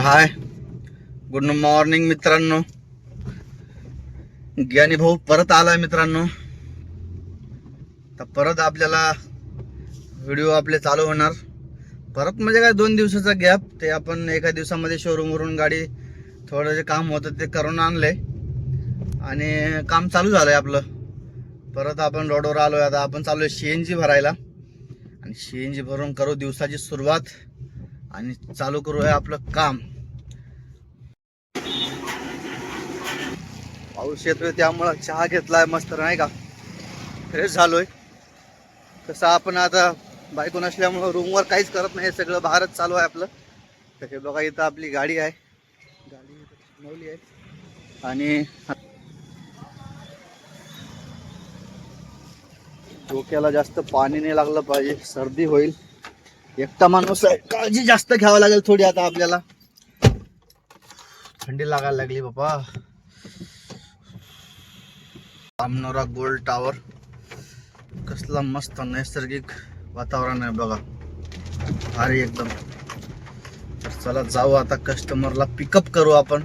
Hi good morning मित्रांनो. ज्ञानी भाऊ परत आलाय मित्रांनो. तर परत आपल्याला व्हिडिओ आपले चालू होणार. परत म्हणजे काय दोन दिवसाचा गॅप ते आपण एका दिवसामध्ये शोरूमवरून गाडी थोडं जे काम होतं ते करून आणले आणि काम चालू झालंय आपलं. परत आपण रोडवर आलोय. आता आपण चालू आहे सी एन जी भरायला. आणि सी एन जी भरून करू दिवसाची सुरुवात. आणि चालू करूया आपलं काम. पाऊस येतोय त्यामुळं चहा घेतलाय मस्त नाही का? फ्रेश झालोय. कसं आपण आता बायको नसल्यामुळं रूमवर काहीच करत नाही सगळं बाहेरच चालू आहे आपलं. तर हे बघा इथं आपली गाडी आहे. गाडी इथं बनवली आहे. आणि डोक्याला जास्त पाणी नाही लागलं पाहिजे सर्दी होईल. एकटा माणूस आहे. काळजी जास्त घ्यावं लागेल थोडी आता आपल्याला. थंडी लागायला लागली बाबा आमनोरा गोल्ड टावर. कसला मस्त नैसर्गिक वातावरण आहे बघा. भारी एकदम. तर चला जाऊ आता कस्टमरला पिकअप करू आपण.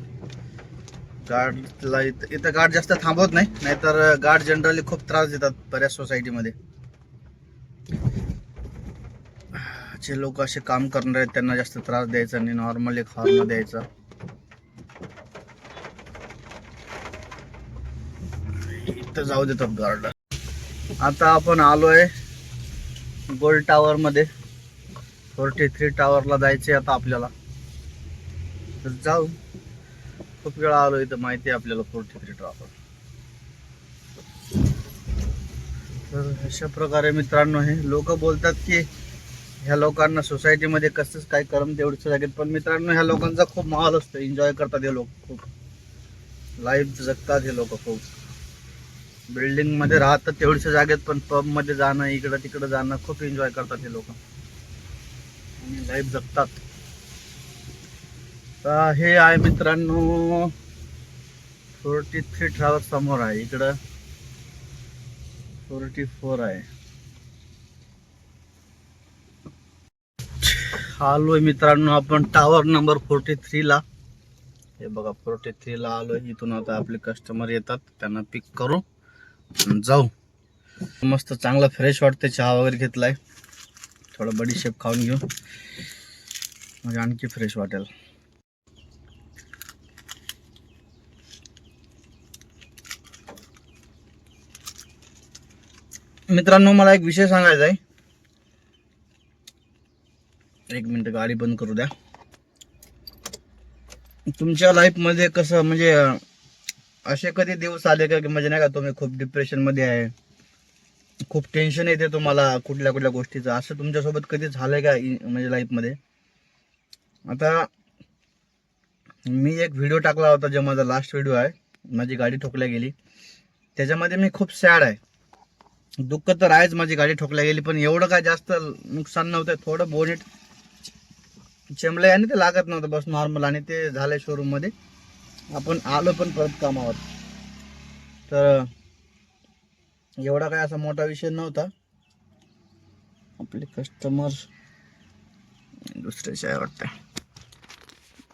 गाडीला इथं इथं गाड जास्त थांबवत नाही. नाहीतर गाड जनरली खूप त्रास देतात बऱ्याच सोसायटीमध्ये जे लोक असे काम करणार आहेत त्यांना जास्त त्रास द्यायचा आणि नॉर्मल एक हॉर्न द्यायचा. इथं जाऊ देतात गार्डन आता आपण आलोय गोल्ड टावर मध्ये. फोर्टी थ्री टावरला जायचे आता आपल्याला. तर जाऊ. खूप वेळा आलो इथं माहिती आहे आपल्याला फोर्टी थ्री टावर तर अशा प्रकारे मित्रांनो हे लोक बोलतात की ह्या लोकांना सोसायटीमध्ये कसंच काय करम तेवढीच जागेत पण मित्रांनो ह्या लोकांचा खूप माहोल असतो. एन्जॉय करतात हे लोक खूप. लाईफ जगतात हे लोक खूप. बिल्डिंगमध्ये राहतात तेवढीच्या जागेत पण पबमध्ये जाणं इकडं तिकडं जाणं खूप एन्जॉय करतात हे लोक. आणि लाईफ जगतात. तर हे आहे मित्रांनो फोर्टी थ्री ट्रॅव्हल समोर आहे. इकडं फोर्टी फोर आहे. आलोय मित्रांनो आपण टावर नंबर फोर्टी थ्रीला हे बघा फोर्टी थ्रीला आलोय. इथून आता आपले कस्टमर येतात. त्यांना पिक करू. आणि जाऊ. मस्त चांगला फ्रेश वाटते चहा वगैरे घेतलाय. थोडं बडीशेप खाऊन घेऊ. म्हणजे आणखी फ्रेश वाटेल. मित्रांनो मला एक विषय सांगायचा आहे. एक मिनटं गाडी बंद करू द्या. तुमच्या लाईफमध्ये कसं म्हणजे असे कधी दिवस आले का की म्हणजे नाही का तुम्ही खूप डिप्रेशनमध्ये आहे. खूप टेन्शन येते तुम्हाला कुठल्या कुठल्या गोष्टीचं. असं तुमच्यासोबत कधी झालंय का म्हणजे लाईफमध्ये? आता मी एक व्हिडिओ टाकला होता जो माझा लास्ट व्हिडिओ आहे. माझी गाडी ठोकल्या गेली. त्याच्यामध्ये मी खूप सॅड आहे. दुःख तर आहेच माझी गाडी ठोकल्या गेली पण एवढं काय जास्त नुकसान नव्हतं थोडं बोनेट चेंबलंय आणि ते लागत नव्हतं बस नॉर्मल आणि ते झालंय शोरूममध्ये. आपण आलो पण परत कामावर. तर एवढा काय असा मोठा विषय नव्हता. आपले कस्टमर दुसऱ्याचे आहे वाटतं.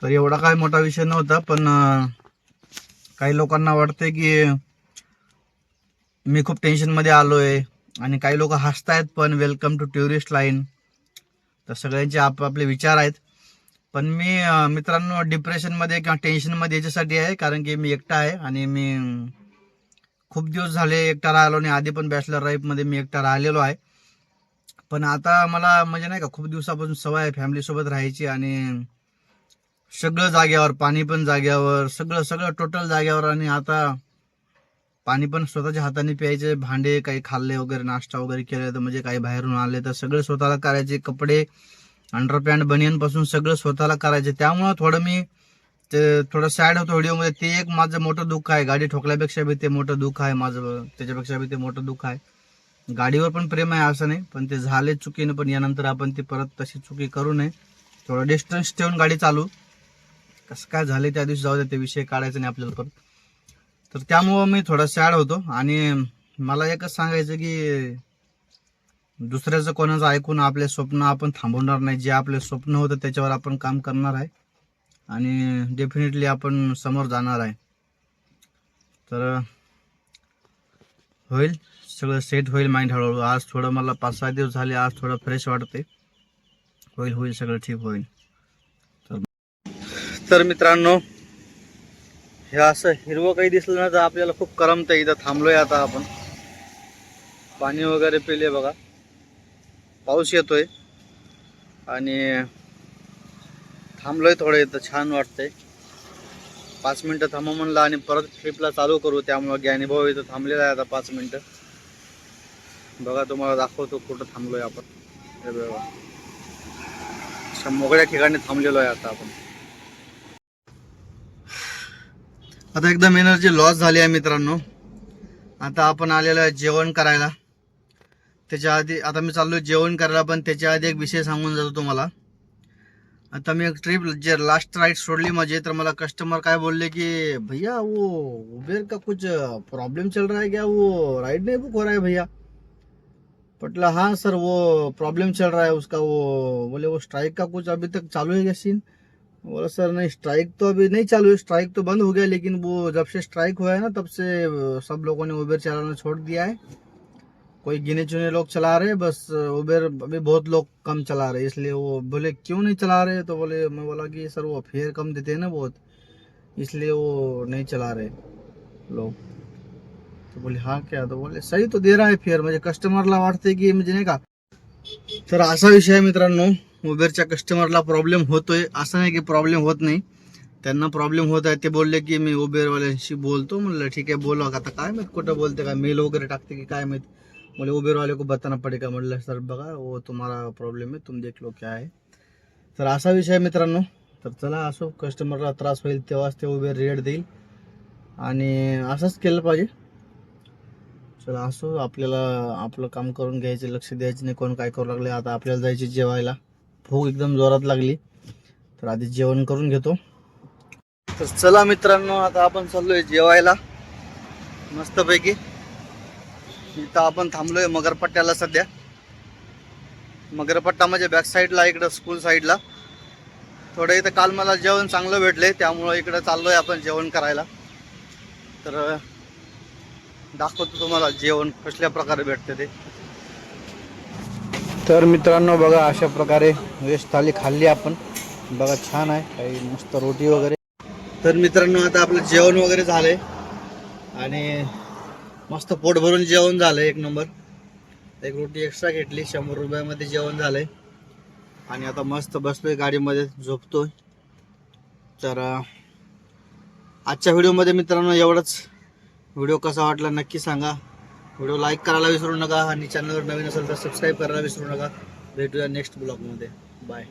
तर एवढा काय मोठा विषय नव्हता पण काही लोकांना वाटतंय की मी खूप टेन्शनमध्ये आलोय. आणि काही लोक हसतायत पण वेलकम टू टुरिस्ट लाईन तर सगळ्यांचे आपापले विचार आहेत. पण मी मित्रांनो डिप्रेशनमध्ये किंवा टेन्शनमध्ये याच्यासाठी आहे कारण की मी एकटा आहे आणि मी खूप दिवस झाले एकटा राहिलो आणि आधी पण बॅचलर लाईफमध्ये मी एकटा राहिलेलो आहे. पण आता मला म्हणजे नाही का खूप दिवसापासून सवय आहे फॅमिलीसोबत राहायची आणि सगळं जाग्यावर पाणी पण जाग्यावर सगळं सगळं टोटल जाग्यावर आणि आता पाणी पण स्वतःच्या हाताने प्यायचे भांडे काही खाल्ले वगैरे नाश्ता वगैरे केले तर म्हणजे काही बाहेरून आले तर सगळं स्वतःला करायचे कपडे अंडरपॅन्ट बनियनपासून सगळं स्वतःला करायचे. त्यामुळं थोडं मी ते थोडं सॅड होतो व्हिडिओमध्ये. ते एक माझं मोठं दुःख आहे. गाडी ठोकल्यापेक्षा बी ते मोठं दुःख आहे माझं त्याच्यापेक्षा बी ते मोठं दुःख आहे. गाडीवर पण प्रेम आहे असं नाही पण ते झाले चुकीनं पण यानंतर आपण ती परत तशी चुकी करू नये. थोडं डिस्टन्स ठेवून गाडी चालू. कसं काय झाले त्या दिवशी जाऊ दे ते विषय काढायचा नाही आपल्याला परत. तर त्यामुळं मी थोडा सॅड होतो. आणि मला एकच सांगायचं की दुसऱ्याचं कोणाचं ऐकून आपले स्वप्न आपण थांबवणार नाही. जे आपले स्वप्न होतं त्याच्यावर आपण काम करणार आहे. आणि डेफिनेटली आपण समोर जाणार आहे. तर होईल. सगळं सेट होईल माइंड हळूहळू. आज थोडं मला पाच सहा दिवस झाले. आज थोडं फ्रेश वाटते होईल होईल. सगळं ठीक होईल. तर तर मित्रांनो हे असं हिरवं काही दिसलं ना तर आपल्याला खूप करमतं इथं थांबलोय आता आपण. पाणी वगैरे पिले बघा. पाऊस येतोय. आणि थांबलोय थोडं इथं छान वाटतंय. पाच मिनटं थांबा म्हणलं आणि परत ट्रिपला चालू करू. त्यामुळं ज्ञानीभाऊ इथं थांबलेला आहे आता पाच मिनटं. बघा तुम्हाला दाखवतो कुठं थांबलोय आपण. हे बघा. अशा मोकळ्या ठिकाणी थांबलेलो आहे आता आपण. आता एकदम एनर्जी लॉस झाली आहे मित्रांनो. आता आपण आलेलो आहे जेवण करायला. त्याच्या आधी आता मी चाललो जेवण करायला पण त्याच्या आधी एक विषय सांगून जातो तुम्हाला. आता मी एक ट्रिप जे लास्ट राईड सोडली माझी तर मला कस्टमर काय बोलले की भैया वो उबेर का कुछ प्रॉब्लेम चल रहा है क्या? वो राइड नहीं बुक हो रहा है भैया? पटला हाँ सर वो प्रॉब्लम चल रहा है उसका वो बोले वो स्ट्राइक का कुछ अभी तक चालू है क्या सीन बोला, सर, नहीं स्ट्राइक तो अभी नहीं चालू है। स्ट्राइक तो बंद हो गया, लेकिन वो जब से स्ट्राइक हुआ है ना, तब से सब लोगों ने उबेर चलाना छोड़ दिया है। कोई गिने चुने लोग चला रहे बस उबेर अभी बहुत लोग कम चला रहे इसलिए वो बोले, क्यों नहीं चला रहे? तो बोले, मैं बोला कि, सर, वो फेयर कम देते हैं ना बहुत, इसलिए वो नहीं चला रहे लोग। तो बोले हाँ क्या? तो बोले, सही तो दे रहा है फेअर म्हणजे कस्टमरला वाटते की म्हणजे नाही का तर असा विषय आहे मित्रांनो उबेरच्या कस्टमरला प्रॉब्लेम होतोय. असं नाही की प्रॉब्लेम होत नाही. त्यांना प्रॉब्लेम होत आहे. ते बोलले की मी उबेरवाल्यांशी बोलतो. म्हणलं ठीक आहे बोला. आता काय माहीत कुठं बोलते काय मेल वगैरे टाकते की काय माहीत? बोले उबेरवाले को बताना पडेगा म्हणलं सर बघा ओ तुम्हाला प्रॉब्लेम आहे. तुम देख लो क्या आहे. तर असा विषय आहे मित्रांनो. तर चला असो. कस्टमरला त्रास होईल तेव्हाच ते उबेर रेट देईल. आणि असंच केलं पाहिजे. चला असो आपल्याला आपलं काम करून घ्यायचं लक्ष द्यायचं नाही कोण काय करू लागले आता आपल्याला जायचे जेवायला. भूक एकदम जोरात लागली. तर आधी जेवण करून घेतो. तर चला मित्रांनो आता आपण चाललोय जेवायला. मस्तपैकी. इथं आपण थांबलोय मगरपट्ट्याला सध्या. मगरपट्टा म्हणजे बॅक साईडला इकडं स्कूल साईडला थोडं इथं काल मला जेवण चांगलं भेटले त्यामुळं इकडं चाललोय आपण जेवण करायला. तर दाखवतो तुम्हाला जेवण कसल्या प्रकारे भेटते ते. तर मित्रांनो बघा अशा प्रकारे वेज थाली खाल्ली आपण. बघा छान आहे. काही मस्त रोटी वगैरे. तर मित्रांनो आता आपलं जेवण वगैरे झालंय. आणि मस्त पोट भरून जेवण झालंय एक नंबर. एक रोटी एक्स्ट्रा घेतली शंभर रुपयामध्ये जेवण झालंय. आणि आता मस्त बसलोय गाडीमध्ये झोपतोय. तर आजच्या व्हिडिओमध्ये मित्रांनो एवढंच. व्हिडिओ कसा वाटला नक्की सांगा. व्हिडिओ लाईक करायला विसरू नका आणि चॅनलवर नवीन असेल तर सबस्क्राईब करायला विसरू नका. भेटूया नेक्स्ट ब्लॉगमध्ये बाय